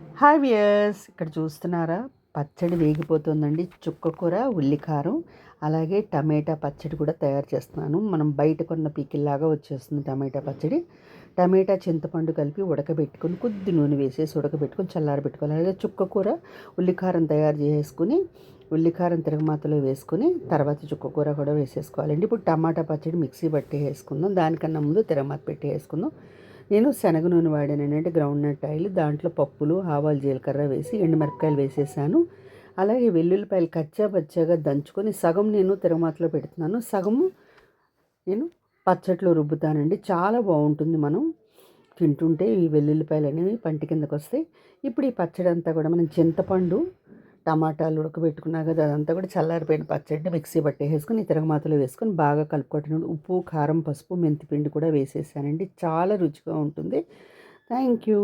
Hi viewers ఇక్కడ చూస్తున్నారా? పచ్చడి వేగిపోతుందండి. చుక్క కూర ఉల్లికారం అలాగే టమాటా పచ్చడి కూడా తయారు చేస్తున్నాను. మనం బయట కొన్న పీకిల్లాగా వచ్చేస్తుంది టమాటా పచ్చడి. టమాటా చింతపండు కలిపి ఉడకబెట్టుకొని కొద్ది నూనె వేసేసి ఉడకబెట్టుకొని చల్లారబెట్టుకోవాలి అలాగే చుక్క కూర ఉల్లికారం తయారు చేసుకుని ఉల్లికారం తిరగమాతలో వేసుకుని తర్వాత చుక్క కూర కూడా వేసేసుకోవాలండి. ఇప్పుడు టమాటా పచ్చడి మిక్సీ పట్టి వేసుకుందాం దానికన్నా ముందు తిరగమాత పెట్టి వేసుకుందాం నేను శనగ నూనె వాడానండి. అంటే గ్రౌండ్ నట్ ఆయిల్ దాంట్లో పప్పులు ఆవాలు జీలకర్ర వేసి ఎండుమిరపకాయలు వేసేసాను. అలాగే వెల్లుల్లిపాయలు కచ్చా పచ్చగా దంచుకొని సగం నేను తిరగమాతలో పెడుతున్నాను. సగము నేను పచ్చట్లో రుబ్బుతానండి. చాలా బాగుంటుంది మనం తింటుంటే ఈ వెల్లుల్లిపాయలు అనేవి పంటి కిందకు వస్తాయి ఇప్పుడు ఈ పచ్చడి అంతా కూడా మనం చింతపండు టమాటాలు ఉడకబెట్టుకున్నా కదా అదంతా కూడా చల్లారిపోయిన పచ్చడిని మిక్సీ పట్టేసుకుని తిరగమాతలో వేసుకొని బాగా కలుపుకోవటం ఉప్పు కారం పసుపు మెంతిపిండి కూడా వేసేసానండి. చాలా రుచిగా ఉంటుంది. Thank you.